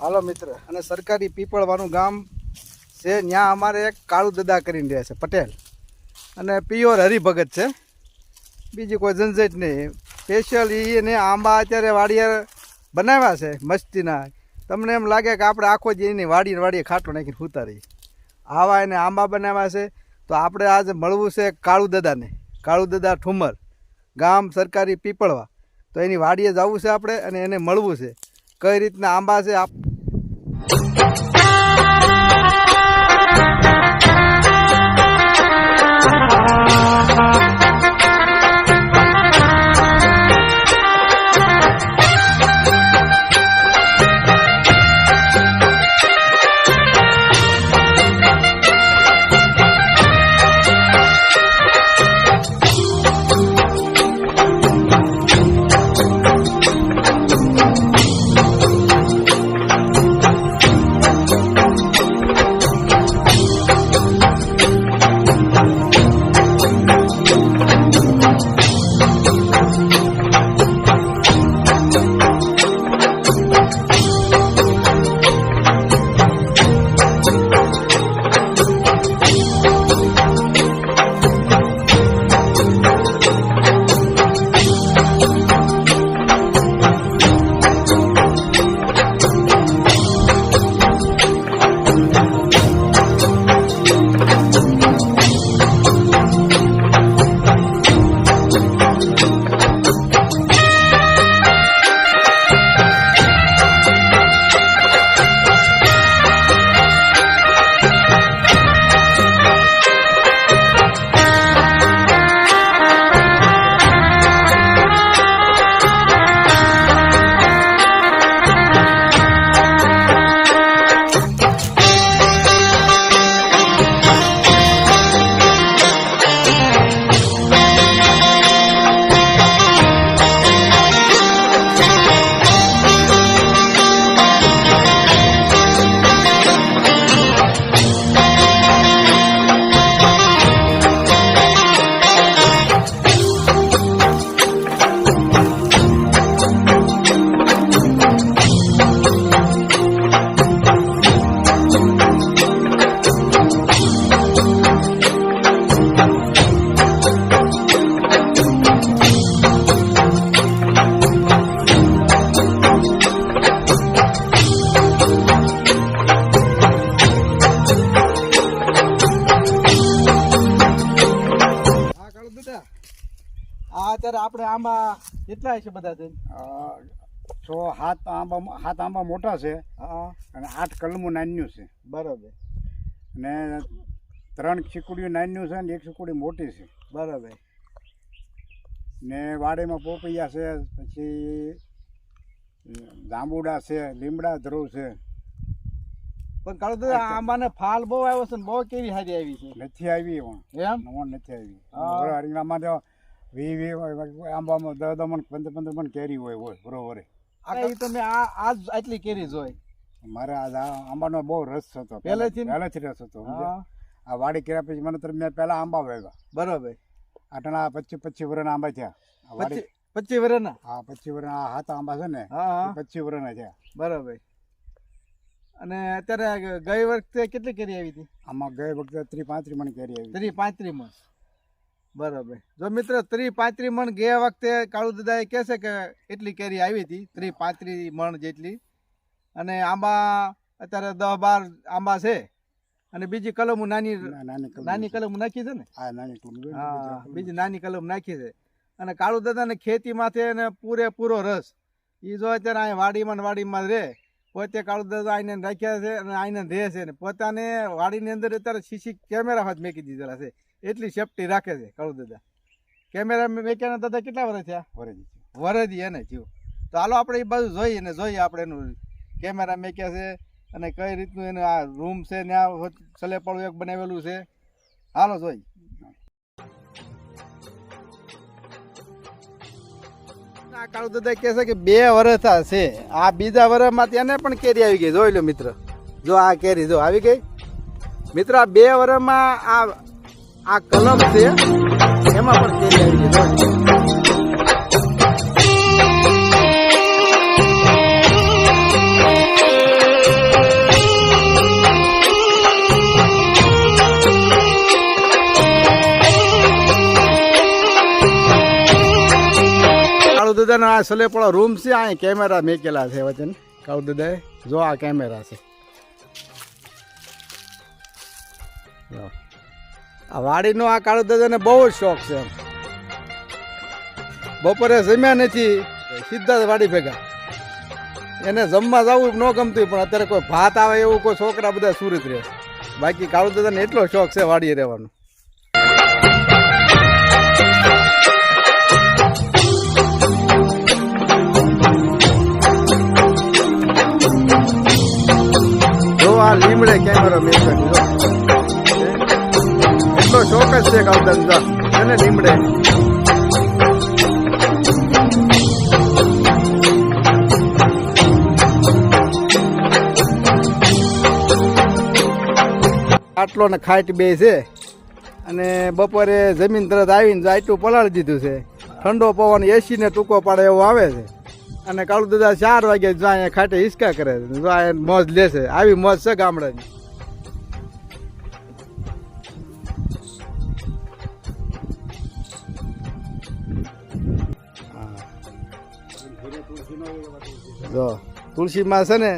હાલો મિત્ર. અને સરકારી પીપળવાનું ગામ છે ત્યાં અમારે એક કાળુ દદા કરીને રહે છે, પટેલ. અને પિયોર હરિભગત છે. બીજી કોઈ ઝંઝટ નહીં. સ્પેશિયલ એને આંબા અત્યારે વાડિયા બનાવ્યા છે, મસ્તીના. તમને એમ લાગે કે આપણે આખો જ એની વાડીને વાડીએ ખાટો નાખીને ઉતારી આવા એને આંબા બનાવ્યા છે, તો આપણે આજે મળવું છે કાળુ દદાને. કાળુ દદા ઠુમર. ગામ સરકારી પીપળવા. તો એની વાડીએ જવું છે આપણે અને એને મળવું છે. કઈ રીતના આંબા છે આપ દદા આ અત્યારે આપણે આંબા કેટલા છે બધા થઈને છ હાથ આંબા હાથ આંબા મોટા છે અને આઠ કલમું નાન્યું છે. બરાબર. અને ત્રણ ચીકુડીઓ નાન્યું છે અને એક ચીકુડી મોટી છે. બરાબર. ને વાડીમાં પોપૈયા છે પછી જાંબુડા છે લીમડા ધ્રુવ છે. પણ કાળુ તો આંબાને ફાલ બહુ આવ્યો છે ને બહુ કેવી હારી આવી છે. નથી આવી પણ એમ? નથી આવી. હા. હવે હરિંગણામાં તો વી વી આંબામાં દસ દમણ પંદર પંદર પણ કેરી હોય હોય બરોબર. આ કઈ તમે આ આજ આટલી કેરી જોઈ મારે આ આંબાનો બહુ રસ હતો પહેલેથી? પહેલેથી રસ હતો હા. આ વાડી કર્યા પછી મને તો મેં પહેલા આંબા વાવ્યા. બરોબર. આટલા પચીસ પચીસ વર્ષના આંબા થયા. પચીસ વર્ષના હા પચીસ વર્ષના આ હાથ આંબા છે ને પચીસ વર્ષના થયા. બરોબર. અને અત્યારે ગઈ વખતે કેટલી કેરી આવી હતી? આમાં ગઈ વખતે ત્રી પાંત્રી મણ કેરી આવી ત્રી પાંત્રી મણ. બરાબર. જો મિત્ર ત્રી પાંત્રી મણ ગયા વખતે કાળુ દાદાએ કહે છે કે એટલી કેરી આવી હતી ત્રી પાંત્રી મણ જેટલી. અને આંબા અત્યારે દસ બાર આંબા છે. અને બીજી કલમ નાની નાની કલમ નાખી છે ને? હા નાની કલમ હા બીજી નાની કલમ નાખી છે. અને કાળુ દાદાને ખેતીમાંથી એને પૂરેપૂરો રસ. એ જો અત્યારે અહીં વાડીમાં વાડીમાં રહે. પોતે કાળુ દાદા આઈને રાખ્યા છે અને આઈને રહે છે ને પોતાને વાડીની અંદર અત્યારે સીસી કેમેરા હાથ મેકી દીધેલા છે. એટલી સેફટી રાખે છે કાળુ દાદા કેમેરા મેક્યાના દાદા કેટલા વર્ષ થયા? વરજી વરજી એને જીવ તો હાલો આપણે એ બાજુ જોઈએ ને જોઈએ આપણે એનું કેમેરા મેક્યા છે અને કઈ રીતનું એનું આ રૂમ છે ને આ સલેપાળું એક બનાવેલું છે. હાલો જોઈ આ કાળુ દાદા કહે છે કે બે વર્ષ છે. આ બીજા વર્ષમાં તેને પણ કેરી આવી ગઈ. જોઈ લો મિત્ર. જો આ કેરી જો આવી ગઈ. મિત્ર, આ બે વર્ષમાં આ આ કલમ છે, એમાં પણ કેરી આવી ગઈ. દાદાનો આ સલેપળો રૂમ છે અહીં કેમેરા મેકેલા છે વચન. કાળુ દાદા જો આ કેમેરા છે. આ વાડીનો આ કાળુ દાદાને બહુ જ શોખ છે બપોરે જમ્યા નથી, સીધા જ વાડી ભેગા. એને જમવા જવું ન ગમતું, પણ અત્યારે કોઈ ભાત આવે એવું કોઈ છોકરા બધા સુરત રહે. બાકી કાળુ દાદાને એટલો શોખ છે વાડીએ રહેવાનો. લીમડે કેમેરો મેં કર્યો એટલો શોખ જ છે કાળુ દાદા એને લીમડે આટલો ને ખાટ બે છે. અને બપોરે જમીન તરત આવીને જાયટું પલાળી દીધું છે. ઠંડો પવન એસી ને ટૂંકો પાડે એવો આવે છે. અને કાળુ દાદા ચાર વાગે જો અહીંયા ખાટે હિસકા કરે છે. જો આ મોજ લેશે આવી મોજ છે ગામડાની. જો, તુલસીમાં છે ને,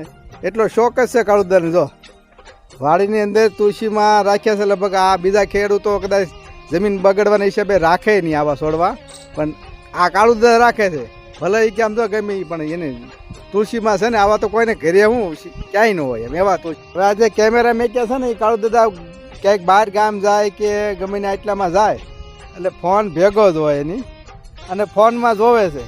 એટલો શોખ જ છે કાળુદાને જો. વાડીની અંદર તુલસીમાં રાખ્યા છે લગભગ આ બીજા ખેડૂતો કદાચ જમીન બગડવાના હિસાબે રાખે નહીં આવા છોડવા. પણ આ કાળુદા રાખે છે. ભલે એ કેમ તો ગમે પણ એને તુલસીમાં છે ને આવા તો કોઈને ઘરે હું ક્યાંય ન હોય એમ, એવા તુલસી હવે આ જે કેમેરા મેક્યા છે ને એ કાળુદાદા ક્યાંક બહાર ગામ જાય કે ગમે ને આટલામાં જાય, એટલે ફોન ભેગો જ હોય એની. અને ફોનમાં જોવે છે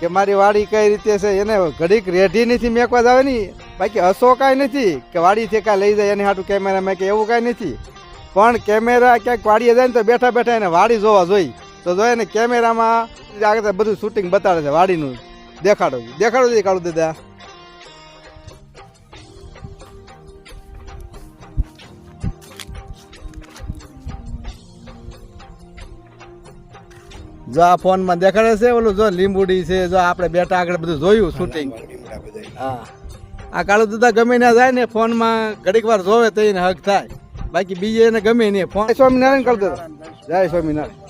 કે મારી વાડી કઈ રીતે છે, એને ઘડીક રેઢી નથી મેકવા જ ને, બાકી હસો કાંઈ નથી કે વાડી છે કાંઈ લઈ જાય એની હાટું કેમેરા મેં કે એવું કાંઈ નથી. પણ કેમેરા ક્યાંક વાડીએ જાય ને તો બેઠા બેઠા એને વાડી જોવા જોઈ તો જોઈએ ને કેમેરામાં આગળ બધું શૂટિંગ બતાડે છે વાડીનું. દેખાડો. દેખાડો છે કાળું દાદા. જો આ ફોનમાં દેખાડે છે ઓલું જો લીંબુડી છે જો આપણે બેઠા આગળ બધું જોયું શૂટિંગ હા. આ કાળુ દાદા ગમે ના જાય ને ફોનમાં ઘડીક વાર જોવે તો એને હક થાય. બાકી બીજે એને ગમે નહીં ફોન સ્વામિનારાયણ કરતો જય સ્વામિનારાયણ.